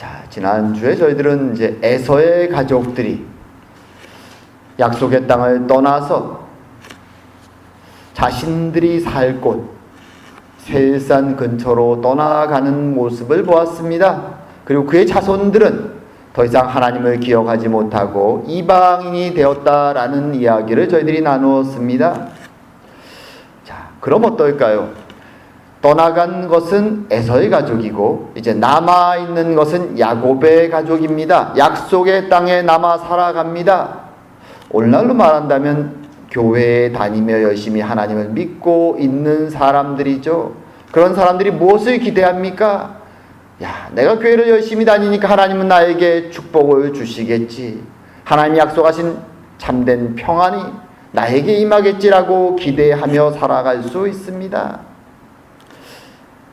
자, 지난주에 저희들은 이제 에서의 가족들이 약속의 땅을 떠나서 자신들이 살 곳, 세일산 근처로 떠나가는 모습을 보았습니다. 그리고 그의 자손들은 더 이상 하나님을 기억하지 못하고 이방인이 되었다라는 이야기를 저희들이 나누었습니다. 자, 그럼 어떨까요? 떠나간 것은 에서의 가족이고 이제 남아 있는 것은 야곱의 가족입니다. 약속의 땅에 남아 살아갑니다. 오늘날로 말한다면 교회에 다니며 열심히 하나님을 믿고 있는 사람들이죠. 그런 사람들이 무엇을 기대합니까? 야, 내가 교회를 열심히 다니니까 하나님은 나에게 축복을 주시겠지. 하나님이 약속하신 참된 평안이 나에게 임하겠지라고 기대하며 살아갈 수 있습니다.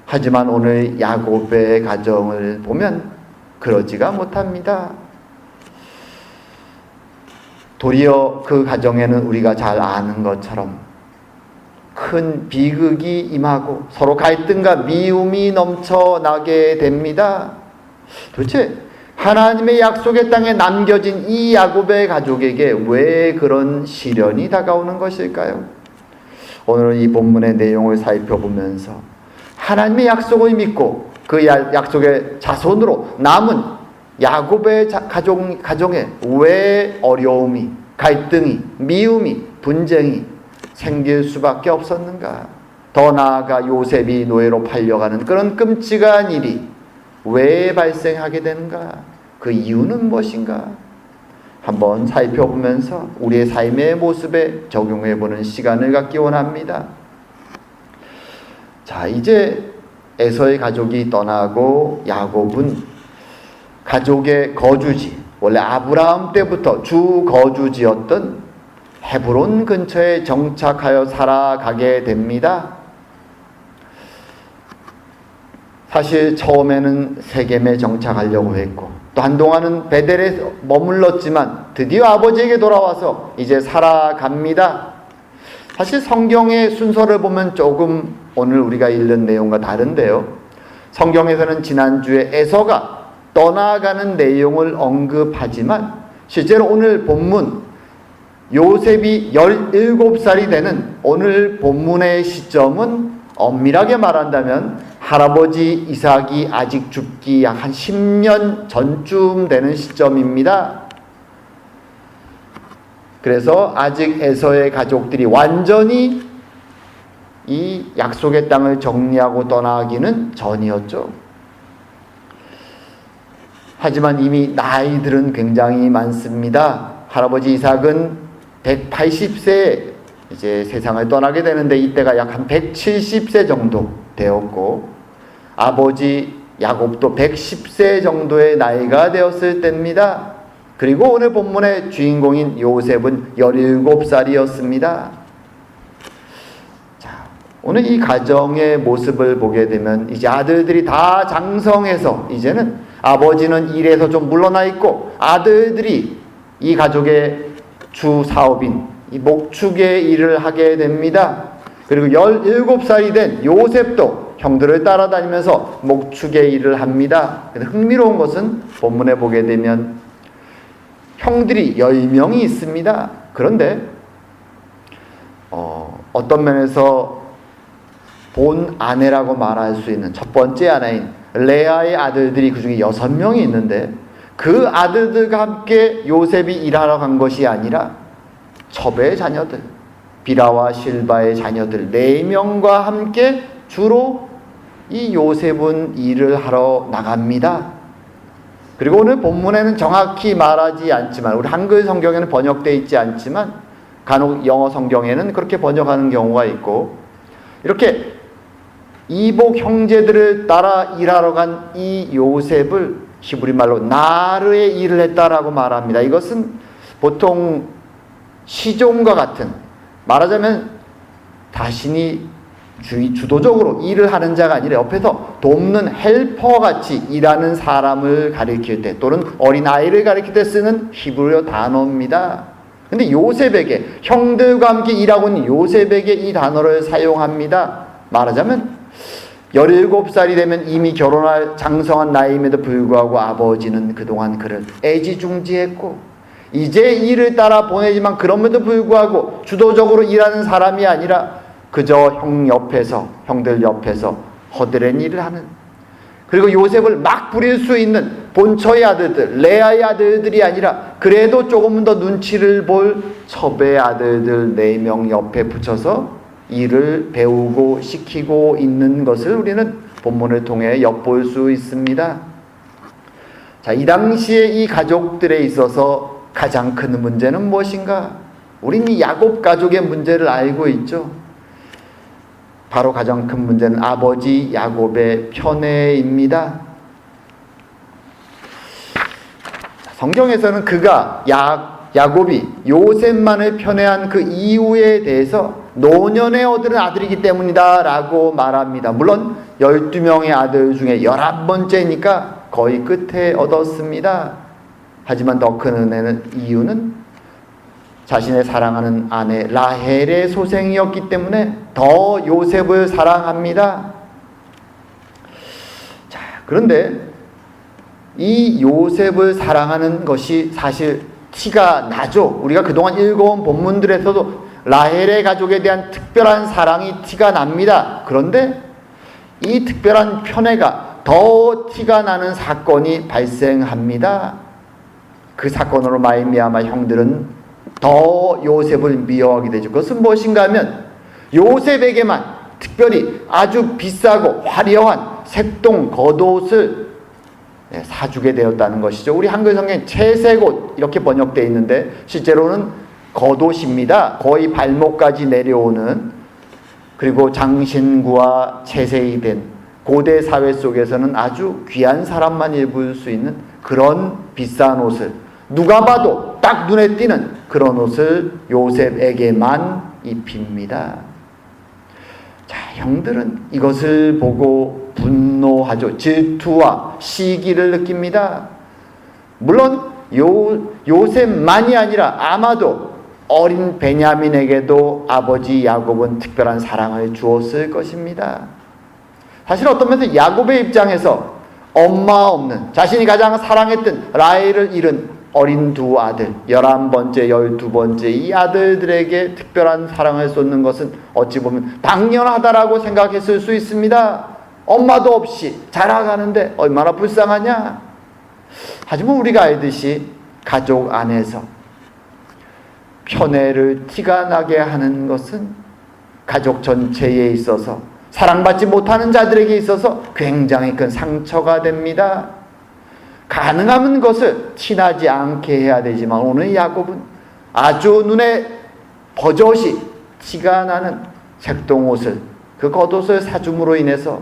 하지만 오늘 야곱의 가정을 보면 그러지가 못합니다. 도리어 그 가정에는 우리가 잘 아는 것처럼 큰 비극이 임하고 서로 갈등과 미움이 넘쳐나게 됩니다. 도대체 하나님의 약속의 땅에 남겨진 이 야곱의 가족에게 왜 그런 시련이 다가오는 것일까요? 오늘은 이 본문의 내용을 살펴보면서 하나님의 약속을 믿고 그 약속의 자손으로 남은 야곱의 가정, 가정에 왜 어려움이, 갈등이, 미움이, 분쟁이 생길 수밖에 없었는가? 더 나아가 요셉이 노예로 팔려가는 그런 끔찍한 일이 왜 발생하게 되는가? 그 이유는 무엇인가? 한번 살펴보면서 우리의 삶의 모습에 적용해 보는 시간을 갖기 원합니다. 자, 이제 에서의 가족이 떠나고 야곱은 가족의 거주지, 원래 아브라함 때부터 주 거주지였던 헤브론 근처에 정착하여 살아가게 됩니다. 사실 처음에는 세겜에 정착하려고 했고 또 한동안은 베델에 머물렀지만 드디어 아버지에게 돌아와서 이제 살아갑니다. 사실 성경의 순서를 보면 조금 오늘 우리가 읽는 내용과 다른데요. 성경에서는 지난주에 에서가 떠나가는 내용을 언급하지만 실제로 오늘 본문 요셉이 17살이 되는 오늘 본문의 시점은 엄밀하게 말한다면 할아버지 이삭이 아직 죽기 약 한 10년 전쯤 되는 시점입니다. 그래서 아직 에서의 가족들이 완전히 이 약속의 땅을 정리하고 떠나기는 전이었죠. 하지만 이미 나이들은 굉장히 많습니다. 할아버지 이삭은 180세 이제 세상을 떠나게 되는데 이때가 약 한 170세 정도 되었고 아버지 야곱도 110세 정도의 나이가 되었을 때입니다. 그리고 오늘 본문의 주인공인 요셉은 17살이었습니다. 자, 오늘 이 가정의 모습을 보게 되면 이제 아들들이 다 장성해서 이제는 아버지는 일에서 좀 물러나 있고 아들들이 이 가족의 주 사업인 이 목축의 일을 하게 됩니다. 그리고 17살이 된 요셉도 형들을 따라다니면서 목축의 일을 합니다. 흥미로운 것은 본문에 보게 되면 형들이 10명이 있습니다. 그런데 어, 어떤 면에서 본 아내라고 말할 수 있는 첫 번째 아내인 레아의 아들들이 그 중에 여섯 명이 있는데 그 아들들과 함께 요셉이 일하러 간 것이 아니라 첩의 자녀들, 비라와 실바의 자녀들 네 명과 함께 주로 이 요셉은 일을 하러 나갑니다. 그리고 오늘 본문에는 정확히 말하지 않지만 우리 한글 성경에는 번역되어 있지 않지만 간혹 영어 성경에는 그렇게 번역하는 경우가 있고 이렇게 이복 형제들을 따라 일하러 간 이 요셉을 히브리 말로 나르의 일을 했다라고 말합니다. 이것은 보통 시종과 같은 말하자면 자신이 주, 주도적으로 일을 하는 자가 아니라 옆에서 돕는 헬퍼 같이 일하는 사람을 가리킬 때 또는 어린 아이를 가리킬 때 쓰는 히브리어 단어입니다. 근데 요셉에게 형들과 함께 일하고 있는 요셉에게 이 단어를 사용합니다. 말하자면 17살이 되면 이미 결혼할 장성한 나이임에도 불구하고 아버지는 그동안 그를 애지중지했고 이제 일을 따라 보내지만 그럼에도 불구하고 주도적으로 일하는 사람이 아니라 그저 형 옆에서 형들 옆에서 허드렛 일을 하는 그리고 요셉을 막 부릴 수 있는 본처의 아들들 레아의 아들들이 아니라 그래도 조금 더 눈치를 볼 첩의 아들들 네 명 옆에 붙여서 일을 배우고 시키고 있는 것을 우리는 본문을 통해 엿볼 수 있습니다. 자, 이 당시에 이 가족들에 있어서 가장 큰 문제는 무엇인가? 우리는 이 야곱 가족의 문제를 알고 있죠. 바로 가장 큰 문제는 아버지 야곱의 편애입니다. 성경에서는 그가 야, 야곱이 요셉만을 편애한 그 이유에 대해서 노년에 얻은 아들이기 때문이다 라고 말합니다. 물론 12명의 아들 중에 11번째니까 거의 끝에 얻었습니다. 하지만 더 큰 은혜는 이유는 자신의 사랑하는 아내 라헬의 소생이었기 때문에 더 요셉을 사랑합니다. 자, 그런데 이 요셉을 사랑하는 것이 사실 티가 나죠. 우리가 그동안 읽어온 본문들에서도 라헬의 가족에 대한 특별한 사랑이 티가 납니다. 그런데 이 특별한 편애가 더 티가 나는 사건이 발생합니다. 그 사건으로 말미암아 형들은 더 요셉을 미워하게 되죠. 그것은 무엇인가 하면 요셉에게만 특별히 아주 비싸고 화려한 색동 겉옷을 네, 사주게 되었다는 것이죠. 우리 한글 성경 채색옷 이렇게 번역되어 있는데 실제로는 겉옷입니다. 거의 발목까지 내려오는 그리고 장신구와 채색이 된 고대 사회 속에서는 아주 귀한 사람만 입을 수 있는 그런 비싼 옷을 누가 봐도 딱 눈에 띄는 그런 옷을 요셉에게만 입힙니다. 자, 형들은 이것을 보고 분노하죠. 질투와 시기를 느낍니다. 물론 요, 요셉만이 아니라 아마도 어린 베냐민에게도 아버지 야곱은 특별한 사랑을 주었을 것입니다. 사실 어떤 면에서 야곱의 입장에서 엄마 없는 자신이 가장 사랑했던 라헬을 잃은 어린 두 아들, 열한 번째, 열두 번째 이 아들들에게 특별한 사랑을 쏟는 것은 어찌 보면 당연하다라고 생각했을 수 있습니다. 엄마도 없이 자라가는데 얼마나 불쌍하냐? 하지만 우리가 알듯이 가족 안에서 편애를 티가 나게 하는 것은 가족 전체에 있어서 사랑받지 못하는 자들에게 있어서 굉장히 큰 상처가 됩니다. 가능하면 것을 티나지 않게 해야 되지만 오늘 야곱은 아주 눈에 버젓이 티가 나는 색동옷을 그 겉옷을 사줌으로 인해서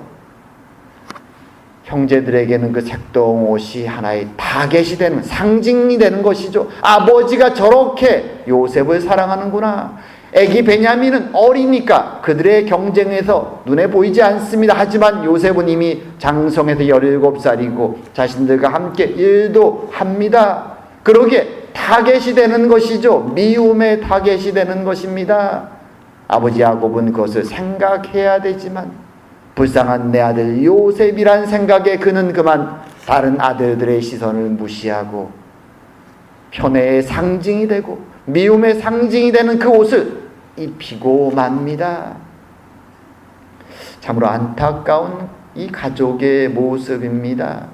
형제들에게는 그 색동옷이 하나의 타겟이 되는 상징이 되는 것이죠. 아버지가 저렇게 요셉을 사랑하는구나. 애기 베냐민은 어리니까 그들의 경쟁에서 눈에 보이지 않습니다. 하지만 요셉은 이미 장성에서 17살이고 자신들과 함께 일도 합니다. 그러기에 타겟이 되는 것이죠. 미움의 타겟이 되는 것입니다. 아버지 야곱은 그것을 생각해야 되지만 불쌍한 내 아들 요셉이란 생각에 그는 그만 다른 아들들의 시선을 무시하고 편애의 상징이 되고 미움의 상징이 되는 그 옷을 입히고 맙니다. 참으로 안타까운 이 가족의 모습입니다.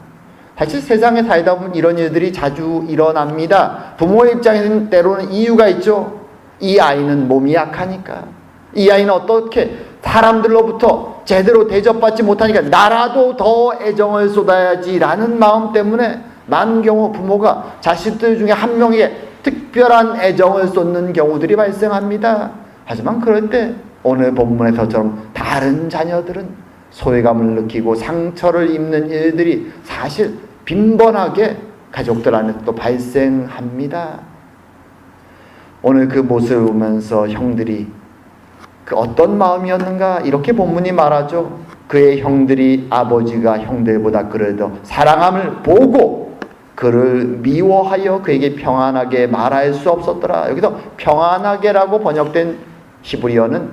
사실 세상에 살다 보면 이런 일들이 자주 일어납니다. 부모의 입장에서는 때로는 이유가 있죠. 이 아이는 몸이 약하니까. 이 아이는 어떻게 사람들로부터 제대로 대접받지 못하니까 나라도 더 애정을 쏟아야지라는 마음 때문에 많은 경우 부모가 자식들 중에 한 명에게 특별한 애정을 쏟는 경우들이 발생합니다. 하지만 그럴 때 오늘 본문에서처럼 다른 자녀들은 소외감을 느끼고 상처를 입는 일들이 사실 빈번하게 가족들 안에 또 발생합니다. 오늘 그 모습을 보면서 형들이 그 어떤 마음이었는가 이렇게 본문이 말하죠. 그의 형들이 아버지가 형들보다 더 사랑함을 보고 그를 미워하여 그에게 평안하게 말할 수 없었더라. 여기서 평안하게라고 번역된 히브리어는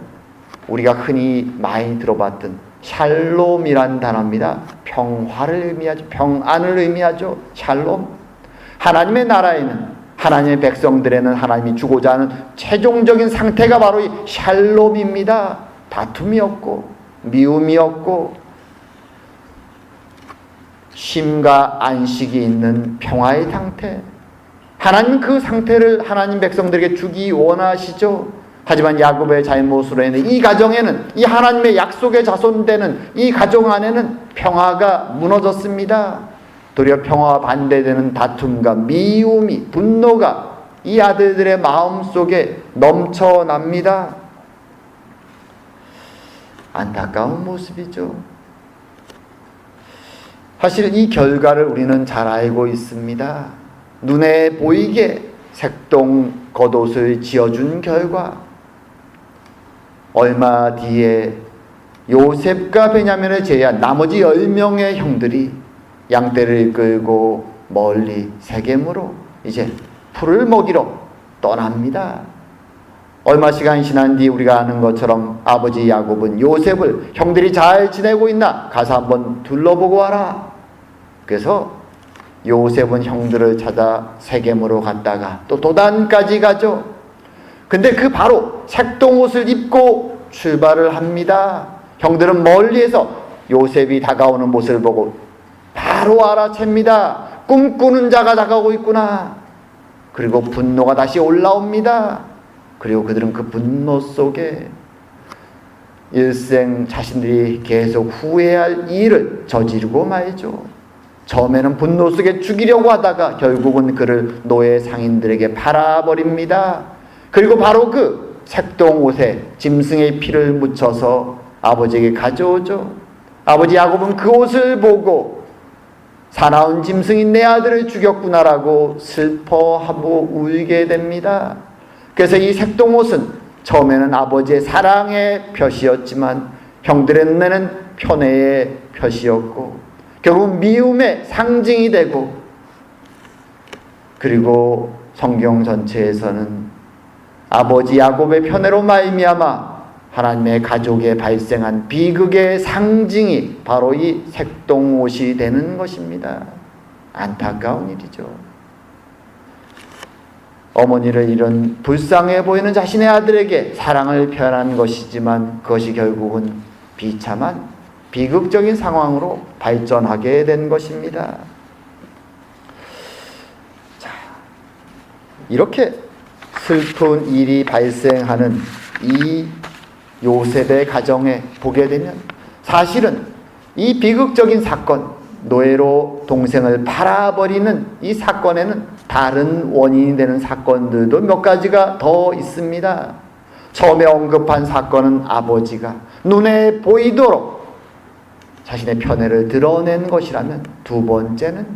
우리가 흔히 많이 들어봤던 샬롬이란 단어입니다. 평화를 의미하죠. 평안을 의미하죠. 샬롬. 하나님의 나라에는 하나님의 백성들에는 하나님이 주고자 하는 최종적인 상태가 바로 이 샬롬입니다. 다툼이 없고 미움이 없고 쉼과 안식이 있는 평화의 상태. 하나님 그 상태를 하나님 백성들에게 주기 원하시죠. 하지만 야곱의 잘못으로 인해 이 가정에는 이 하나님의 약속의 자손되는 이 가정 안에는 평화가 무너졌습니다. 도리어 평화와 반대되는 다툼과 미움이 분노가 이 아들들의 마음 속에 넘쳐납니다. 안타까운 모습이죠. 사실 이 결과를 우리는 잘 알고 있습니다. 눈에 보이게 색동 겉옷을 지어준 결과 얼마 뒤에 요셉과 베냐민을 제외한 나머지 10명의 형들이 양떼를 끌고 멀리 세겜으로 이제 풀을 먹이러 떠납니다. 얼마 시간 지난 뒤 우리가 아는 것처럼 아버지 야곱은 요셉을 형들이 잘 지내고 있나 가서 한번 둘러보고 와라. 그래서 요셉은 형들을 찾아 세겜으로 갔다가 또 도단까지 가죠. 근데 그 바로 색동 옷을 입고 출발을 합니다. 형들은 멀리에서 요셉이 다가오는 모습을 보고 바로 알아챕니다. 꿈꾸는 자가 다가오고 있구나. 그리고 분노가 다시 올라옵니다. 그리고 그들은 그 분노 속에 일생 자신들이 계속 후회할 일을 저지르고 말죠. 처음에는 분노 속에 죽이려고 하다가 결국은 그를 노예 상인들에게 팔아버립니다. 그리고 바로 그 색동 옷에 짐승의 피를 묻혀서 아버지에게 가져오죠. 아버지 야곱은 그 옷을 보고 사나운 짐승이 내 아들을 죽였구나라고 슬퍼하고 울게 됩니다. 그래서 이 색동 옷은 처음에는 아버지의 사랑의 표시였지만 형들의 눈에는 편애의 표시였고 결국 미움의 상징이 되고 그리고 성경 전체에서는 아버지 야곱의 편애로 말미암아 하나님의 가족에 발생한 비극의 상징이 바로 이 색동옷이 되는 것입니다. 안타까운 일이죠. 어머니를 잃은 불쌍해 보이는 자신의 아들에게 사랑을 표현한 것이지만 그것이 결국은 비참한 비극적인 상황으로 발전하게 된 것입니다. 자, 이렇게 슬픈 일이 발생하는 이 요셉의 가정에 보게 되면 사실은 이 비극적인 사건, 노예로 동생을 팔아버리는 이 사건에는 다른 원인이 되는 사건들도 몇 가지가 더 있습니다. 처음에 언급한 사건은 아버지가 눈에 보이도록 자신의 편애를 드러낸 것이라면 두 번째는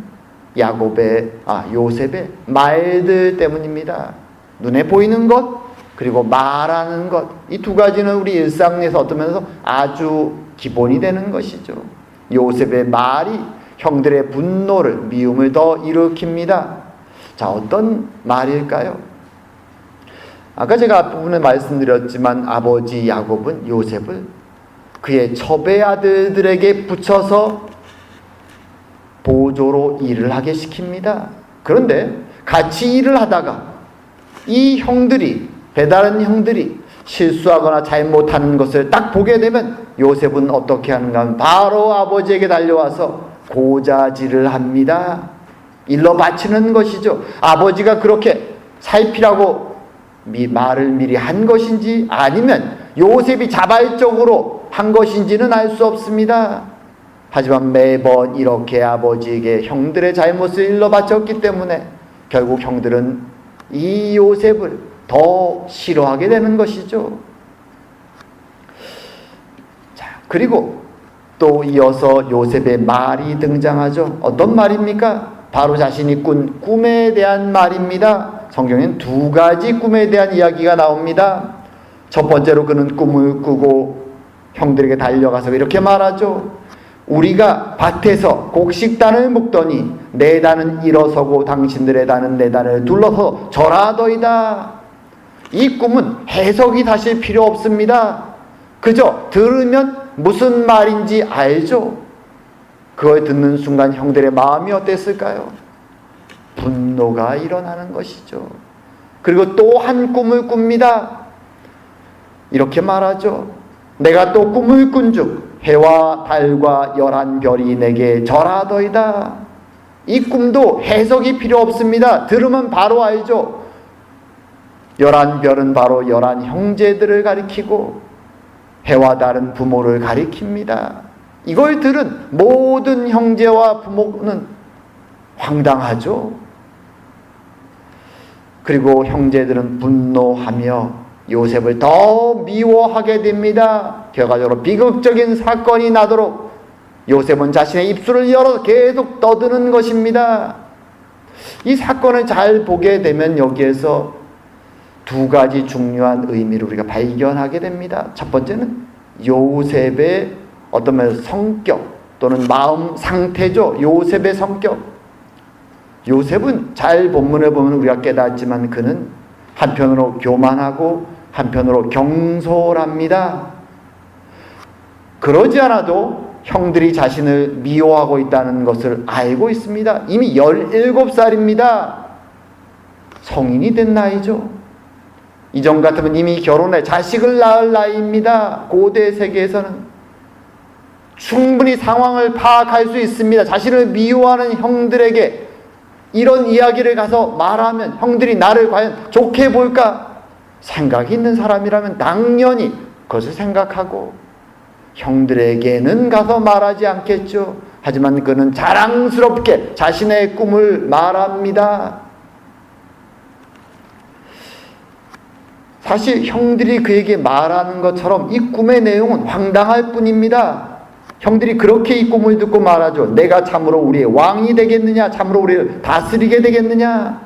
야곱의 아 요셉의 말들 때문입니다. 눈에 보이는 것 그리고 말하는 것 이 두 가지는 우리 일상에서 어떤 면에서 아주 기본이 되는 것이죠. 요셉의 말이 형들의 분노를 미움을 더 일으킵니다. 자 어떤 말일까요? 아까 제가 앞부분에 말씀드렸지만 아버지 야곱은 요셉을 그의 첩의 아들들에게 붙여서 보조로 일을 하게 시킵니다. 그런데 같이 일을 하다가 이 형들이 배다른 형들이 실수하거나 잘못하는 것을 딱 보게 되면 요셉은 어떻게 하는가 하면 바로 아버지에게 달려와서 고자질을 합니다. 일러 바치는 것이죠. 아버지가 그렇게 살피라고 미, 말을 미리 한 것인지 아니면 요셉이 자발적으로 한 것인지는 알 수 없습니다. 하지만 매번 이렇게 아버지에게 형들의 잘못을 일러 바쳤기 때문에 결국 형들은 이 요셉을 더 싫어하게 되는 것이죠. 자, 그리고 또 이어서 요셉의 말이 등장하죠. 어떤 말입니까? 바로 자신이 꾼 꿈에 대한 말입니다. 성경엔 두 가지 꿈에 대한 이야기가 나옵니다. 첫 번째로 그는 꿈을 꾸고 형들에게 달려가서 이렇게 말하죠. 우리가 밭에서 곡식단을 묶더니 내 단은 일어서고 당신들의 단은 내 단을 둘러서 절하더이다. 이 꿈은 해석이 사실 필요 없습니다. 그저 들으면 무슨 말인지 알죠? 그걸 듣는 순간 형들의 마음이 어땠을까요? 분노가 일어나는 것이죠. 그리고 또 한 꿈을 꿉니다. 이렇게 말하죠. 내가 또 꿈을 꾼즉 해와 달과 열한 별이 내게 절하더이다. 이 꿈도 해석이 필요 없습니다. 들으면 바로 알죠. 열한 별은 바로 열한 형제들을 가리키고 해와 달은 부모를 가리킵니다. 이걸 들은 모든 형제와 부모는 황당하죠. 그리고 형제들은 분노하며 요셉을 더 미워하게 됩니다. 결과적으로 비극적인 사건이 나도록 요셉은 자신의 입술을 열어 계속 떠드는 것입니다. 이 사건을 잘 보게 되면 여기에서 두 가지 중요한 의미를 우리가 발견하게 됩니다. 첫 번째는 요셉의 어떤 면 성격 또는 마음 상태죠. 요셉의 성격. 요셉은 잘 본문을 보면 우리가 깨닫지만 그는 한편으로 교만하고 한편으로 경솔합니다. 그러지 않아도 형들이 자신을 미워하고 있다는 것을 알고 있습니다. 이미 17살입니다. 성인이 된 나이죠. 이전 같으면 이미 결혼해 자식을 낳을 나이입니다. 고대 세계에서는. 충분히 상황을 파악할 수 있습니다. 자신을 미워하는 형들에게 이런 이야기를 가서 말하면 형들이 나를 과연 좋게 볼까? 생각이 있는 사람이라면 당연히 그것을 생각하고 형들에게는 가서 말하지 않겠죠. 하지만 그는 자랑스럽게 자신의 꿈을 말합니다. 사실 형들이 그에게 말하는 것처럼 이 꿈의 내용은 황당할 뿐입니다. 형들이 그렇게 이 꿈을 듣고 말하죠. 내가 참으로 우리의 왕이 되겠느냐? 참으로 우리를 다스리게 되겠느냐?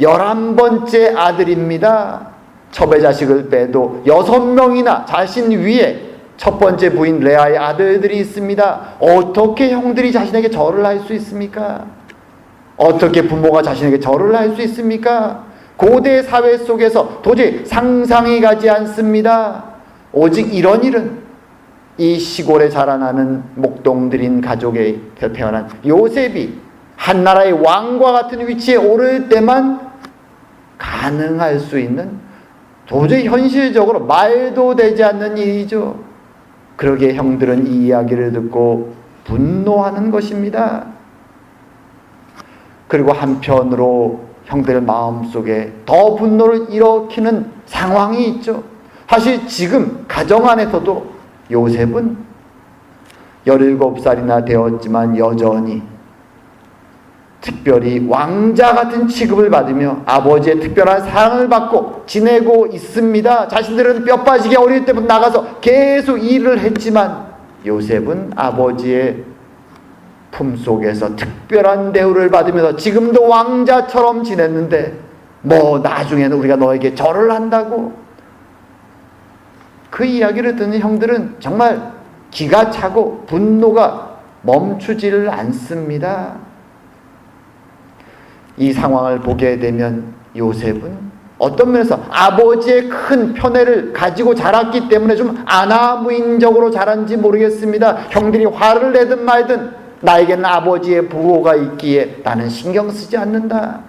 열한 번째 아들입니다. 첩의 자식을 빼도 여섯 명이나 자신 위에 첫 번째 부인 레아의 아들들이 있습니다. 어떻게 형들이 자신에게 절을 할 수 있습니까? 어떻게 부모가 자신에게 절을 할 수 있습니까? 고대 사회 속에서 도저히 상상이 가지 않습니다. 오직 이런 일은 이 시골에 자라나는 목동들인 가족에 태어난 요셉이 한 나라의 왕과 같은 위치에 오를 때만 가능할 수 있는 도저히 현실적으로 말도 되지 않는 일이죠. 그러게 형들은 이 이야기를 듣고 분노하는 것입니다. 그리고 한편으로 형들 마음속에 더 분노를 일으키는 상황이 있죠. 사실 지금 가정 안에서도 요셉은 17살이나 되었지만 여전히 특별히 왕자 같은 취급을 받으며 아버지의 특별한 사랑을 받고 지내고 있습니다. 자신들은 뼈 빠지게 어릴 때부터 나가서 계속 일을 했지만 요셉은 아버지의 품 속에서 특별한 대우를 받으면서 지금도 왕자처럼 지냈는데 뭐 나중에는 우리가 너에게 절을 한다고 그 이야기를 듣는 형들은 정말 기가 차고 분노가 멈추지를 않습니다. 이 상황을 보게 되면 요셉은 어떤 면에서 아버지의 큰 편애를 가지고 자랐기 때문에 좀 아나무인적으로 자란지 모르겠습니다. 형들이 화를 내든 말든 나에게는 아버지의 부호가 있기에 나는 신경 쓰지 않는다.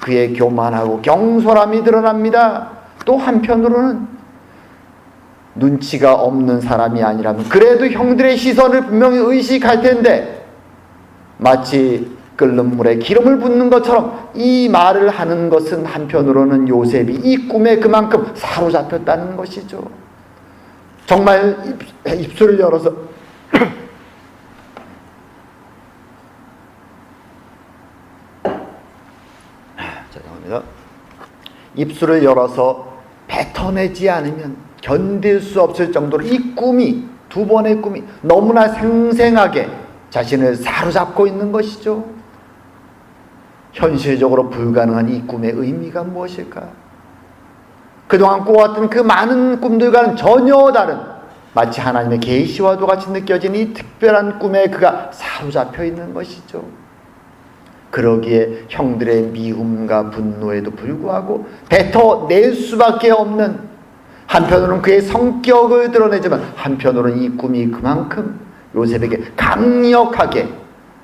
그의 교만하고 경솔함이 드러납니다. 또 한편으로는 눈치가 없는 사람이 아니라면 그래도 형들의 시선을 분명히 의식할 텐데 마치 끓는 물에 기름을 붓는 것처럼 이 말을 하는 것은 한편으로는 요셉이 이 꿈에 그만큼 사로잡혔다는 것이죠. 정말 입, 술을 열어서 죄송합니다. 입술을 열어서 뱉어내지 않으면 견딜 수 없을 정도로 이 꿈이 두 번의 꿈이 너무나 생생하게 자신을 사로잡고 있는 것이죠. 현실적으로 불가능한 이 꿈의 의미가 무엇일까? 그동안 꾸었던 그 많은 꿈들과는 전혀 다른 마치 하나님의 계시와도 같이 느껴지는 이 특별한 꿈에 그가 사로잡혀 있는 것이죠. 그러기에 형들의 미움과 분노에도 불구하고 뱉어낼 수밖에 없는 한편으로는 그의 성격을 드러내지만 한편으로는 이 꿈이 그만큼 요셉에게 강력하게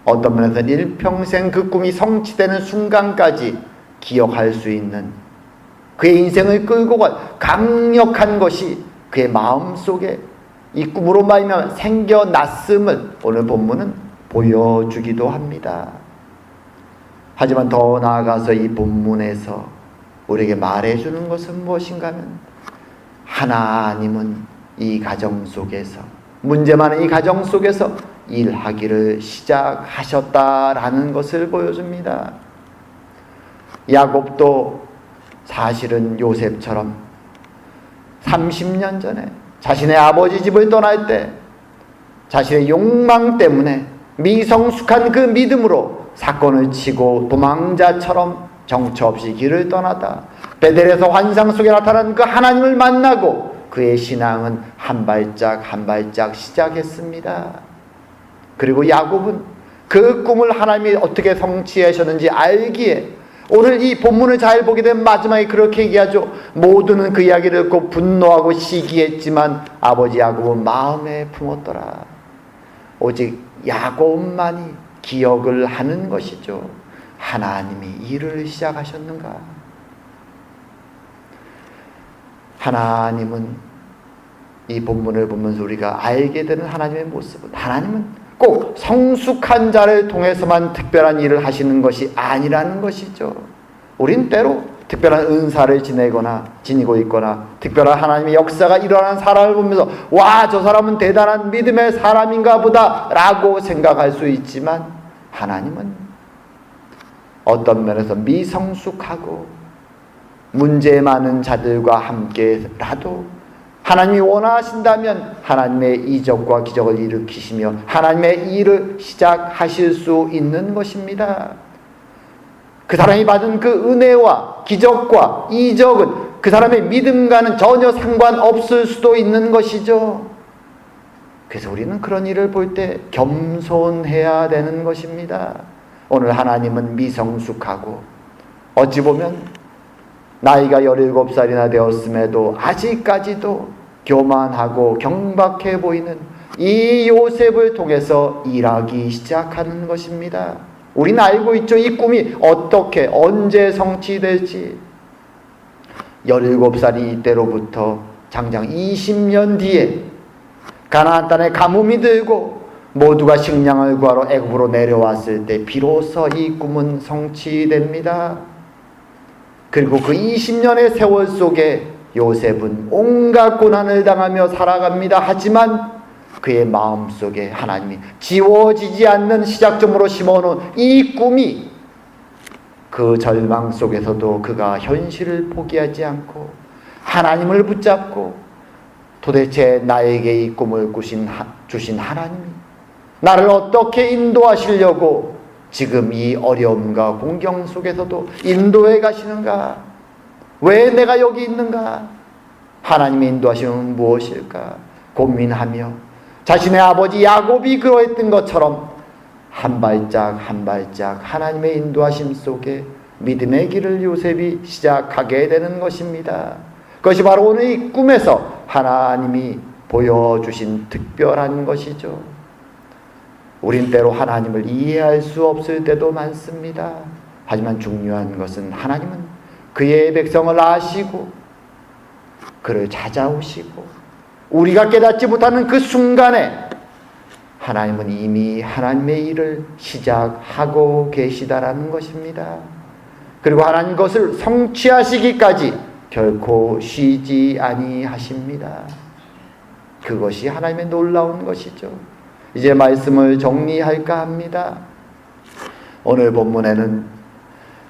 어떤 면에서는 일평생 그 꿈이 성취되는 순간까지 기억할 수 있는 그의 인생을 끌고 간 강력한 것이 그의 마음 속에 이 꿈으로 말미암아 생겨났음을 오늘 본문은 보여주기도 합니다. 하지만 더 나아가서 이 본문에서 우리에게 말해주는 것은 무엇인가 하면 하나님은 이 가정 속에서 문제 많은 이 가정 속에서 일하기를 시작하셨다라는 것을 보여줍니다. 야곱도 사실은 요셉처럼 30년 전에 자신의 아버지 집을 떠날 때 자신의 욕망 때문에 미성숙한 그 믿음으로 사건을 치고 도망자처럼 정처 없이 길을 떠나다 베델에서 환상 속에 나타난 그 하나님을 만나고 그의 신앙은 한 발짝 한 발짝 시작했습니다. 그리고 야곱은 그 꿈을 하나님이 어떻게 성취하셨는지 알기에 오늘 이 본문을 잘 보게 되면 마지막에 그렇게 얘기하죠. 모두는 그 이야기를 듣고 분노하고 시기했지만 아버지 야곱은 마음에 품었더라. 오직 야곱만이 기억을 하는 것이죠. 하나님이 일을 시작하셨는가? 하나님은 이 본문을 보면서 우리가 알게 되는 하나님의 모습은 하나님은 꼭 성숙한 자를 통해서만 특별한 일을 하시는 것이 아니라는 것이죠. 우린 때로 특별한 은사를 지내거나 지니고 있거나 특별한 하나님의 역사가 일어나는 사람을 보면서 와 저 사람은 대단한 믿음의 사람인가 보다라고 생각할 수 있지만 하나님은 어떤 면에서 미성숙하고 문제 많은 자들과 함께라도 하나님이 원하신다면 하나님의 이적과 기적을 일으키시며 하나님의 일을 시작하실 수 있는 것입니다. 그 사람이 받은 그 은혜와 기적과 이적은 그 사람의 믿음과는 전혀 상관없을 수도 있는 것이죠. 그래서 우리는 그런 일을 볼 때 겸손해야 되는 것입니다. 오늘 하나님은 미성숙하고 어찌 보면 나이가 17살이나 되었음에도 아직까지도 교만하고 경박해 보이는 이 요셉을 통해서 일하기 시작하는 것입니다. 우리는 알고 있죠. 이 꿈이 어떻게, 언제 성취될지. 17살이 이때로부터 장장 20년 뒤에 가나안 땅에 가뭄이 들고 모두가 식량을 구하러 애굽으로 내려왔을 때 비로소 이 꿈은 성취됩니다. 그리고 그 20년의 세월 속에 요셉은 온갖 고난을 당하며 살아갑니다. 하지만 그의 마음 속에 하나님이 지워지지 않는 시작점으로 심어놓은 이 꿈이 그 절망 속에서도 그가 현실을 포기하지 않고 하나님을 붙잡고 도대체 나에게 이 꿈을 꾸신 주신 하나님이 나를 어떻게 인도하시려고 지금 이 어려움과 공경 속에서도 인도해 가시는가? 왜 내가 여기 있는가? 하나님의 인도하심은 무엇일까? 고민하며 자신의 아버지 야곱이 그러했던 것처럼 한 발짝 한 발짝 하나님의 인도하심 속에 믿음의 길을 요셉이 시작하게 되는 것입니다. 그것이 바로 오늘 이 꿈에서 하나님이 보여주신 특별한 것이죠. 우린 때로 하나님을 이해할 수 없을 때도 많습니다. 하지만 중요한 것은 하나님은 그의 백성을 아시고 그를 찾아오시고 우리가 깨닫지 못하는 그 순간에 하나님은 이미 하나님의 일을 시작하고 계시다라는 것입니다. 그리고 하나님 것을 성취하시기까지 결코 쉬지 아니하십니다. 그것이 하나님의 놀라운 것이죠. 이제 말씀을 정리할까 합니다. 오늘 본문에는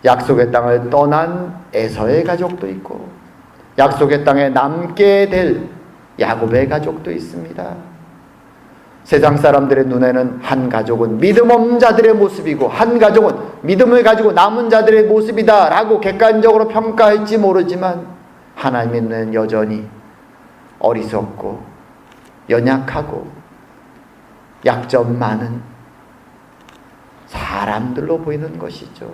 약속의 땅을 떠난 에서의 가족도 있고 약속의 땅에 남게 될 야곱의 가족도 있습니다. 세상 사람들의 눈에는 한 가족은 믿음 없는 자들의 모습이고 한 가족은 믿음을 가지고 남은 자들의 모습이다라고 객관적으로 평가할지 모르지만 눈에는 여전히 어리석고 연약하고 약점 많은 사람들로 보이는 것이죠.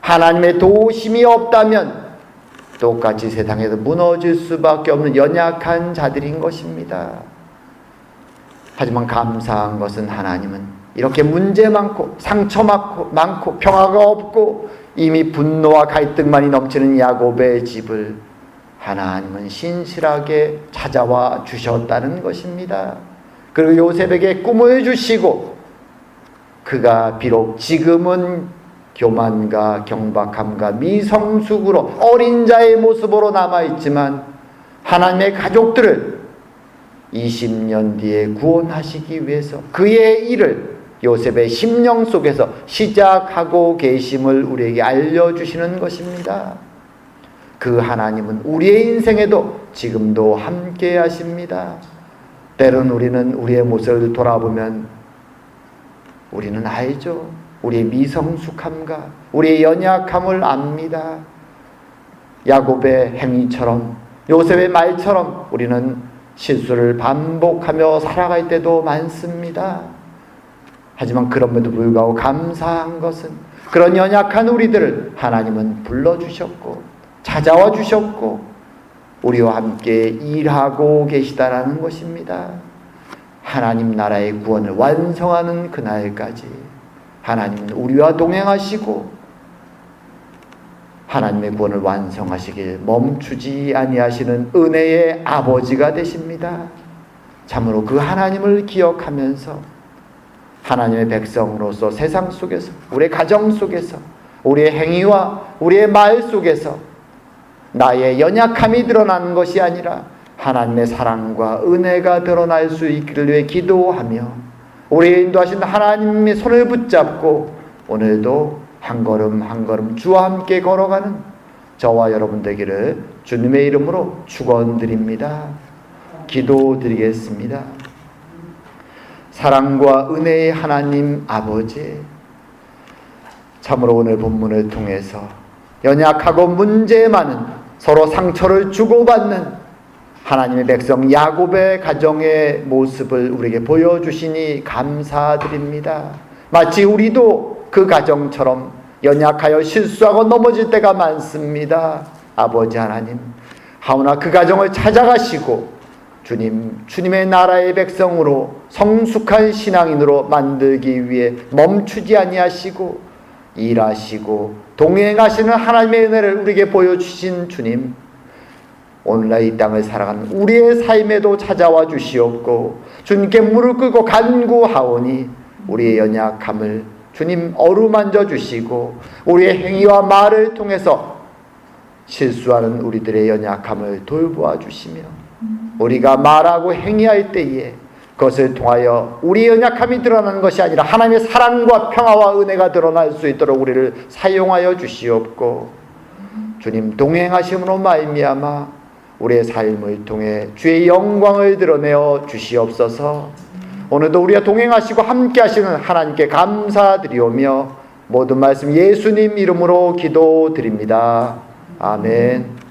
하나님의 도심이 없다면 똑같이 세상에서 무너질 수밖에 없는 연약한 자들인 것입니다. 하지만 감사한 것은 하나님은 이렇게 문제 많고 상처 많고, 많고 평화가 없고 이미 분노와 갈등만이 넘치는 야곱의 집을 하나님은 신실하게 찾아와 주셨다는 것입니다. 그리고 요셉에게 꿈을 주시고 그가 비록 지금은 교만과 경박함과 미성숙으로 어린 자의 모습으로 남아있지만 하나님의 가족들을 20년 뒤에 구원하시기 위해서 그의 일을 요셉의 심령 속에서 시작하고 계심을 우리에게 알려주시는 것입니다. 그 하나님은 우리의 인생에도 지금도 함께 하십니다. 때론 우리는 우리의 모습을 돌아보면 우리는 알죠. 우리의 미성숙함과 우리의 연약함을 압니다. 야곱의 행위처럼 요셉의 말처럼 우리는 실수를 반복하며 살아갈 때도 많습니다. 하지만 그럼에도 불구하고 감사한 것은 그런 연약한 우리들을 하나님은 불러주셨고 찾아와 주셨고 우리와 함께 일하고 계시다라는 것입니다. 하나님 나라의 구원을 완성하는 그날까지 하나님은 우리와 동행하시고 하나님의 구원을 완성하시길 멈추지 아니하시는 은혜의 아버지가 되십니다. 참으로 그 하나님을 기억하면서 하나님의 백성으로서 세상 속에서 우리의 가정 속에서 우리의 행위와 우리의 말 속에서 나의 연약함이 드러나는 것이 아니라 하나님의 사랑과 은혜가 드러날 수 있기를 위해 기도하며 우리 인도하신 하나님의 손을 붙잡고 오늘도 한 걸음 한 걸음 주와 함께 걸어가는 저와 여러분 되기를 주님의 이름으로 축원드립니다. 기도드리겠습니다. 사랑과 은혜의 하나님 아버지 참으로 오늘 본문을 통해서 연약하고 문제 많은 서로 상처를 주고받는 하나님의 백성 야곱의 가정의 모습을 우리에게 보여주시니 감사드립니다. 마치 우리도 그 가정처럼 연약하여 실수하고 넘어질 때가 많습니다. 아버지 하나님, 하오나 그 가정을 찾아가시고 주님, 주님의 나라의 백성으로 성숙한 신앙인으로 만들기 위해 멈추지 아니하시고 일하시고 동행하시는 하나님의 은혜를 우리에게 보여주신 주님, 오늘날 이 땅을 살아가는 우리의 삶에도 찾아와 주시옵고 주님께 무릎 꿇고 간구하오니 우리의 연약함을 주님 어루만져 주시고 우리의 행위와 말을 통해서 실수하는 우리들의 연약함을 돌보아 주시며 우리가 말하고 행위할 때에 그것을 통하여 우리의 연약함이 드러나는 것이 아니라 하나님의 사랑과 평화와 은혜가 드러날 수 있도록 우리를 사용하여 주시옵고 주님 동행하심으로 말미암아 우리의 삶을 통해 주의 영광을 드러내어 주시옵소서. 오늘도 우리와 동행하시고 함께 하시는 하나님께 감사드리오며 모든 말씀 예수님 이름으로 기도드립니다. 아멘.